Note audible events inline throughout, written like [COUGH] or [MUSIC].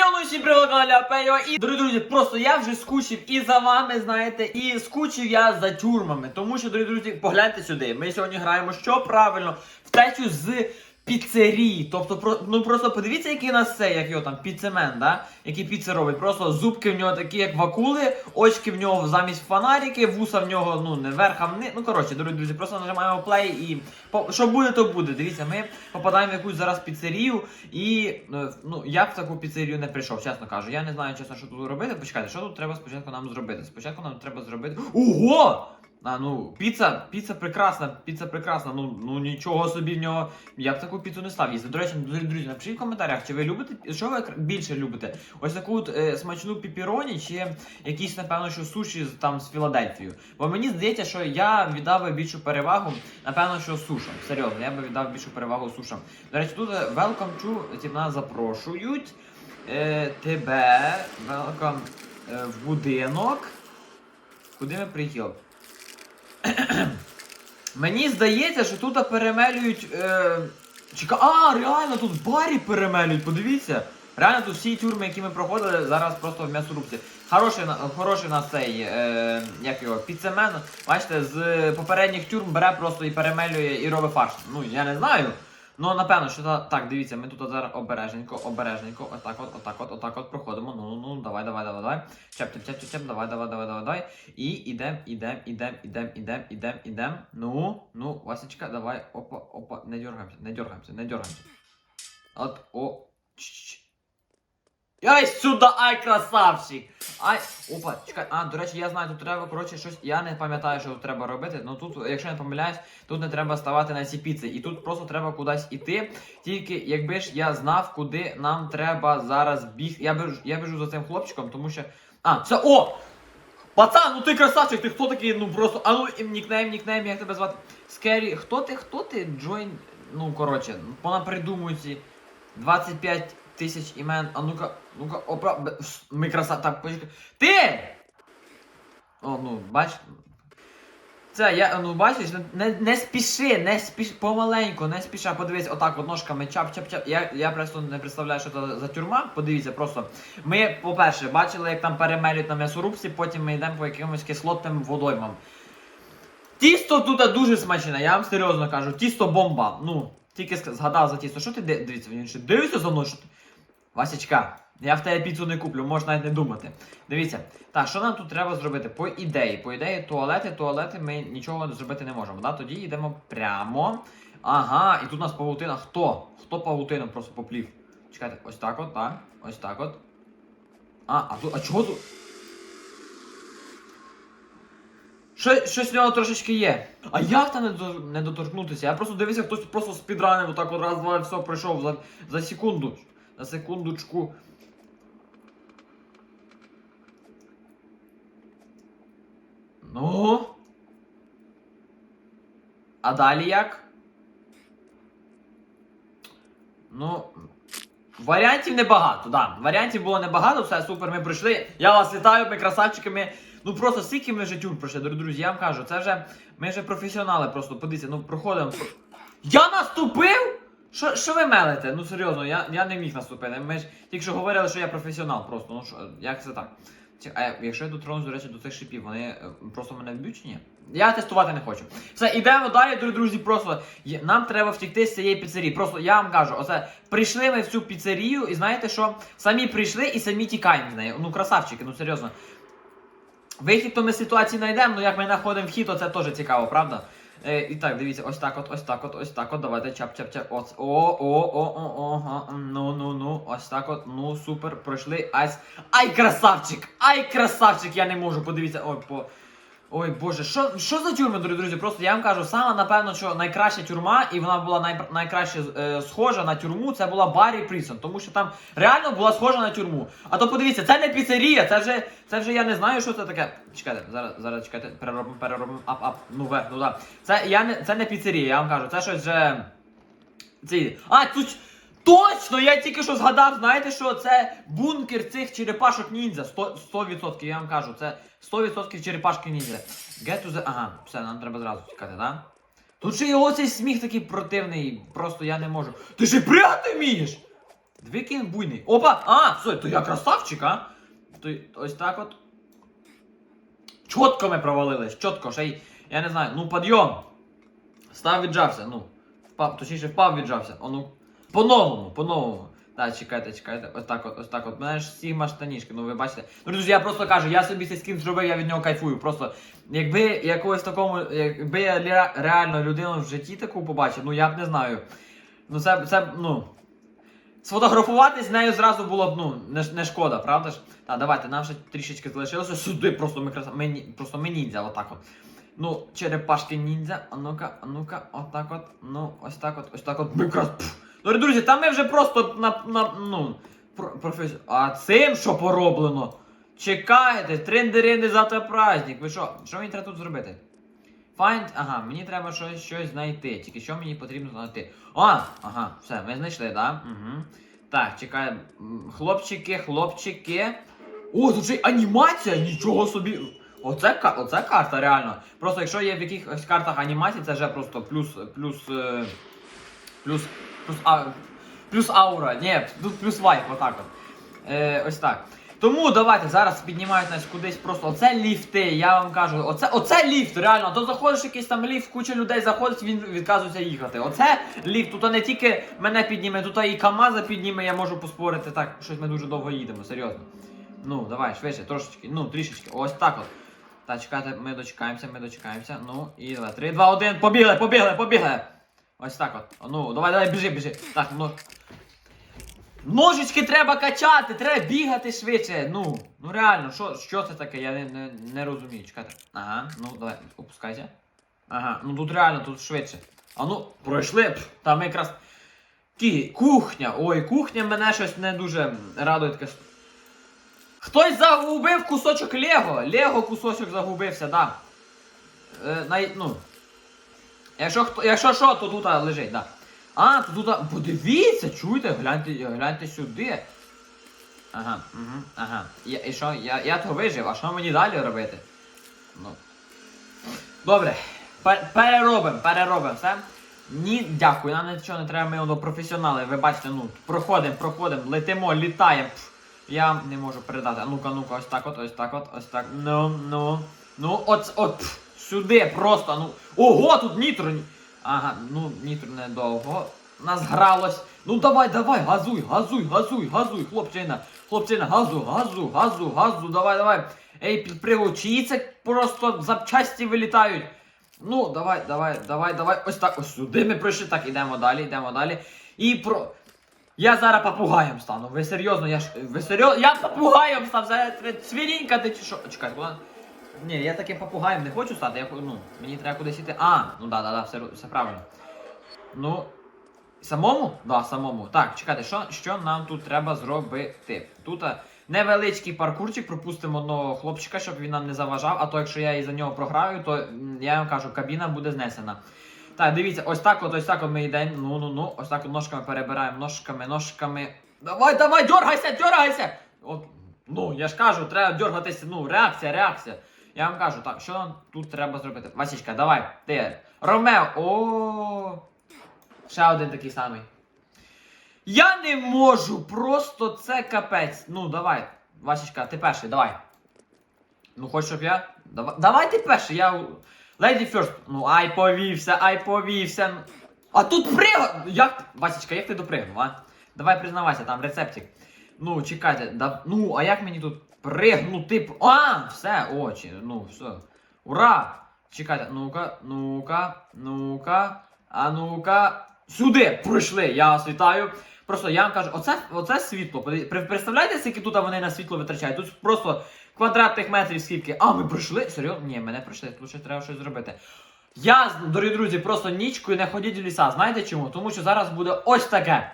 Йону всім Пейо і дорогі друзі, просто я вже скучив і за вами, знаєте, і скучив я за тюрмами. Тому що, дорогі друзі, погляньте сюди. Ми сьогодні граємо що правильно втечу з піцерії. Тобто, ну просто подивіться, який у нас це, як його там, піцемен, да? Який піце робить. Просто зубки в нього такі, як вакули, очки в нього замість фонарики, вуса в нього, ну, не верх, а вниз. Ну, коротше, дорогі друзі, просто нажимаємо плей і що буде, то буде. Дивіться, ми попадаємо в якусь зараз піцерію, і е, ну, я в таку піцерію не прийшов, чесно кажу. Я не знаю, чесно, що тут робити. Почекайте, що тут треба спочатку нам зробити? Спочатку нам треба зробити. Ого! А, ну, піца, піца прекрасна, піца прекрасна. Ну, ну нічого собі в нього. Я б таку піцу не став їсти. До речі, друзі, напишіть в коментарях, чи ви любите, що ви більше любите? Ось таку от, е, смачну піпіроні, чи якісь, напевно, що суші там з Філадельфією. Бо мені здається, що я віддав би більшу перевагу, напевно, що сушам. Серйозно, я би віддав більшу перевагу сушам. До речі, тут е, welcome to, ті нас запрошують е, тебе, welcome е, в будинок. Куди ми приїхали? [CLEARS THROAT] Мені здається, що тут перемелюють. Е... Чека... А, реально, тут барі перемелюють, подивіться. Реально тут всі тюрми, які ми проходили, зараз просто в м'ясорубці. Хороший, хороший нас цей, е... як його, піцемен, бачите, з попередніх тюрм бере просто і перемелює і робить фарш. Ну, я не знаю. Ну, напевно, що та... так, дивіться, ми тут зараз обережненько, обережненько, отак от, отак от, отак от проходимо. Ну, ну, ну, давай, давай, давай, давай. Чеп, чеп, чеп, чеп, чеп, давай, давай, давай, давай, давай. І ідем, ідем, ідем, ідем, ідем, ідем, ідем. Ну, ну, Васечка, давай, опа, опа, не дергаємося, не дергаємося, не дергаємося. От, о, чш. Ай, сюди, ай, красавчик! Ай, опа, чекай, а, до речі, я знаю, тут треба, коротше, щось, я не пам'ятаю, що тут треба робити, ну тут, якщо не помиляюсь, тут не треба ставати на ці піци, і тут просто треба кудись іти, тільки якби ж я знав, куди нам треба зараз бігти, я біжу, я біжу за цим хлопчиком, тому що, а, все, о! Пацан, ну ти красавчик, ти хто такий, ну просто, а ну, нікнейм, нікнейм, як тебе звати? Скері, хто ти, хто ти, Джойн, ну, коротше, понапридумують ці 25 тисяч імен, а ну-ка, ну-ка, опра, б- с- ми краса, так, почекай, ти! О, ну, бач, це, я, ну, бачиш, не, не спіши, не спіш, помаленьку, не спіша, подивись, отак, от ножками, чап-чап-чап, я, я просто не представляю, що це за тюрма, подивіться, просто, ми, по-перше, бачили, як там перемелюють на м'ясорубці, потім ми йдемо по якимось кислотним водоймам. Тісто тут дуже смачне, я вам серйозно кажу, тісто бомба. Ну, тільки згадав за тісто. Що ти ди- дивіться, він ще дивиться за мною? Що ти? Васечка, я в тебе піцу не куплю, можеш навіть не думати. Дивіться, так, що нам тут треба зробити? По ідеї, по ідеї, туалети, туалети ми нічого зробити не можемо. Да? Тоді йдемо прямо. Ага, і тут у нас павутина. Хто? Хто павутину просто поплів? Чекайте, ось так от, так. Ось так от. А, а тут. А чого тут? Що, щось в нього трошечки є. А як там не, до, не доторкнутися? Я просто дивився, хтось просто спідранив, отак от раз, два, все пройшов за, за секунду. За секундочку. Ну. А далі як? Ну. Варіантів небагато, да. Варіантів було небагато, все супер, ми пройшли. Я вас вітаю, ми красавчики, ми. Ну просто скільки ми вже тюрм пройшли, друзі, я вам кажу, це вже. Ми вже професіонали просто, подивіться, ну проходимо. Я наступив? Що, що ви мелите? Ну серйозно, я, я не міг наступити. Ми ж тільки що говорили, що я професіонал просто. Ну що, як це так? А якщо я дотронусь, до речі, до цих шипів, вони е, просто мене вб'ють чи ні? Я тестувати не хочу. Все, ідемо далі, дорогі друзі. Просто нам треба втікти з цієї піцерії. Просто я вам кажу, оце прийшли ми в цю піцерію, і знаєте що? Самі прийшли і самі тікаємо з неї. Ну, красавчики, ну серйозно. Вихід то ми з ситуації знайдемо, ну як ми знаходимо вхід, то це теж цікаво, правда? Е, і так, дивіться, ось так от, ось так от, ось так от, давайте чап-чап-чап. От, о, о, о, о, о, ага, ну, ну, ну, ось так от, ну, супер, пройшли, Айс. Ай, красавчик! Ай, красавчик, я не можу, подивіться, ой, по... Ой, боже, що, що за тюрми, дорогі друзі? Просто я вам кажу, саме, напевно, що найкраща тюрма, і вона була най, найкраще е, схожа на тюрму, це була Баррі Прісон, тому що там реально була схожа на тюрму. А то подивіться, це не піцерія, це вже, це вже я не знаю, що це таке. Чекайте, зараз, зараз чекайте, переробимо, переробимо, ап, ап, ну вверх, ну да. Це, я не, це не піцерія, я вам кажу, це щось вже... Ці... А, тут... Точно! Я тільки що згадав, знаєте що? Це бункер цих черепашок ніндзя. 100%, 100% я вам кажу, це 100% черепашки ніндзя. Get to the... Ага, все, нам треба зразу тікати, да? Тут ще його цей сміх такий противний, просто я не можу. Ти ще пригати вмієш? Дві він буйний. Опа! А, все, то я красавчик, а? То ось так от. Чітко ми провалились, чітко, ще й, я не знаю, ну підйом. Став віджався, ну. Впав, точніше впав віджався. О, ну. По-новому, по-новому. Так, чекайте, чекайте. Ось так от, ось так от. Мене ж сігма штанішки, ну ви бачите. Ну, друзі, я просто кажу, я собі цей скін зробив, я від нього кайфую. Просто, якби якогось такому, якби я реально людину в житті таку побачив, ну я б не знаю. Ну це, це, ну. Сфотографуватись з нею зразу було б, ну, не, не шкода, правда ж? Так, давайте, нам ще трішечки залишилося. Сюди просто ми краса. Ми, просто ми ніндзя, отак от. Ну, черепашки ніндзя. А ну-ка, а ну-ка, отак от. Ну, ось так от, ось так от. Ми якраз. Добре, друзі, там ми вже просто на. на ну. Про, професі... А цим що пороблено? Чекайте, трендерини завтра праздник. Ви що? Що мені треба тут зробити? Find, ага, мені треба щось, щось знайти. Тільки що мені потрібно знайти? А, ага, все, ми знайшли, так? Да? Угу. Так, чекай. Хлопчики, хлопчики. О, тут ще анімація, нічого собі. Оце, оце карта, реально. Просто якщо є в якихось картах анімації, це вже просто плюс. плюс. е, плюс. Плюс, а, плюс аура. Ні, тут плюс вайп, отак от. Е, ось так. Тому давайте зараз піднімають нас кудись просто. Оце ліфти, я вам кажу, оце, оце ліфт, реально. То заходиш якийсь там ліфт, куча людей заходить, він відказується їхати. Оце ліфт. Тут не тільки мене підніме, тут і КАМАЗа підніме, я можу поспорити. Так, щось ми дуже довго їдемо, серйозно. Ну, давай, швидше, трошечки, ну, трішечки. Ось так от. Так, чекайте, ми дочекаємося, ми дочекаємося. Ну, і давай. 3, 2, 1, побігли, побігли, побігли. Ось так от. Ну, давай, давай, біжи, біжи. Так, ну. Ножички треба качати, треба бігати швидше. Ну, ну реально, що, що це таке? Я не, не, не розумію. Чекайте. Ага, ну давай, опускайся. Ага, ну тут реально, тут швидше. А ну, пройшли. Там якраз. Кі, кухня. Ой, кухня мене щось не дуже радує таке. Хтось загубив кусочок Лего. Лего кусочок загубився, да. Е, най, ну. Якщо хто, якщо що, то тут лежить, да. А, то тут. Подивіться, чуєте, гляньте, гляньте сюди. Ага, угу, ага. Я, і що, я, я то вижив, а що мені далі робити? Ну. Добре. Переробимо, переробимо все. Ні, дякую, нам нічого не треба, ми воно професіонали. Ви бачите, ну, проходимо, проходимо, летимо, літаємо. Я не можу передати. А ну-ка, ну-ка, ось так от, ось так от, ось так. Ну, ну. Ну, от, от, сюди, просто, ну. Ого, тут нітро. Ага, ну, нітро недовго. Нас гралось. Ну давай, давай, газуй, газуй, газуй, газуй, хлопчина, хлопчина, газу, газу, газу, газу, давай, давай. Ей, пригучіться, просто запчасті вилітають. Ну, давай, давай, давай, давай. Ось так, ось сюди ми пройшли. Так, ідемо далі, йдемо далі. І про. Я зараз папугаєм стану. Ви серйозно, я ж. Ви серйозно? Я папугаєм став, зараз треба цвірінькати чи що? Чекай, куди? Ні, я таким папугаєм не хочу стати, я ну, мені треба кудись іти. А, ну да, да, да, все, все правильно. Ну. Самому? Да, самому. Так, чекайте, що, що нам тут треба зробити? Тут невеличкий паркурчик, пропустимо одного хлопчика, щоб він нам не заважав, а то якщо я і за нього програю, то я вам кажу, кабіна буде знесена. Так, дивіться, ось так от, ось так от ми йдемо. Ну, ну, ну, ось так от ножками перебираємо, ножками, ножками. Давай, давай, дергайся, дергайся! От, ну, я ж кажу, треба дергатися, ну, реакція, реакція. Я вам кажу, так, що нам тут треба зробити? Васічка, давай, ти. Ромео, о. Ще один такий самий. Я не можу, просто це капець. Ну, давай, Васічка, ти перший, давай. Ну, хочеш, щоб я. Давай, давай ти перший, я. Lady first. Ну, ай повівся, ай повівся. А тут пригод. Як. Васічка, як ти допригнув, а? Давай признавайся, там рецептик. Ну, чекайте, да... ну, а як мені тут пригнути? А, все, очі, ну, все. Ура! Чекайте, ну-ка, ну-ка, ну-ка, а ну-ка. Сюди пройшли, я вас вітаю. Просто я вам кажу, оце, оце світло. Представляєте, скільки тут вони на світло витрачають? Тут просто квадратних метрів скільки. А, ми пройшли? Серйозно? Ні, мене пройшли, тут ще треба щось зробити. Я, дорогі друзі, просто нічкою не ходіть в ліса. Знаєте чому? Тому що зараз буде ось таке.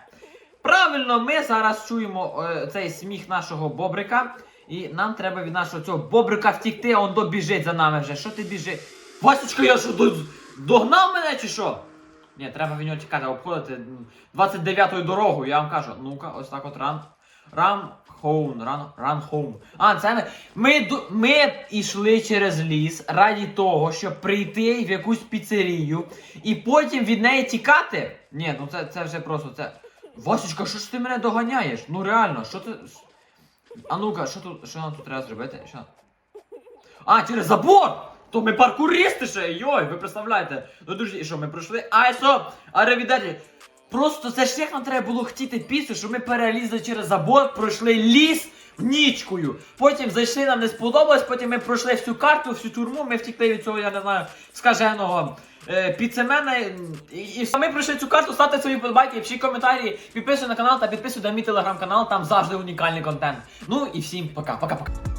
Правильно, ми зараз чуємо е, цей сміх нашого бобрика. І нам треба від нашого цього бобрика втікти, а он добіжить за нами вже. Що ти біжи? Васечка, я що до- догнав мене чи що? Ні, треба від нього тікати, обходити 29-ю дорогу, я вам кажу. Ну-ка, ось так от ран. Ран home, run, run home. А, це ми. Ми, ми йшли через ліс раді того, щоб прийти в якусь піцерію і потім від неї тікати. Ні, ну це, це вже просто це. Васечка, що ж ти мене доганяєш? Ну реально, що ти. А ну-ка, що тут, що нам тут треба зробити? Що? А, через забор! То ми паркуристи ще, йой, ви представляєте. Ну друзі, і що, ми пройшли. Айсо, аревідерчі. Просто це ж як нам треба було хотіти пісню, що ми перелізли через забор, пройшли ліс нічкою. Потім зайшли, нам не сподобалось, потім ми пройшли всю карту, всю тюрму, ми втікли від цього, я не знаю, скаженого е, підсемена. І, і ми пройшли цю карту, ставте свої подобайки, пишіть коментарі, підписуйтесь на канал та підписуйтесь на мій телеграм-канал, там завжди унікальний контент. Ну і всім пока, пока-пока.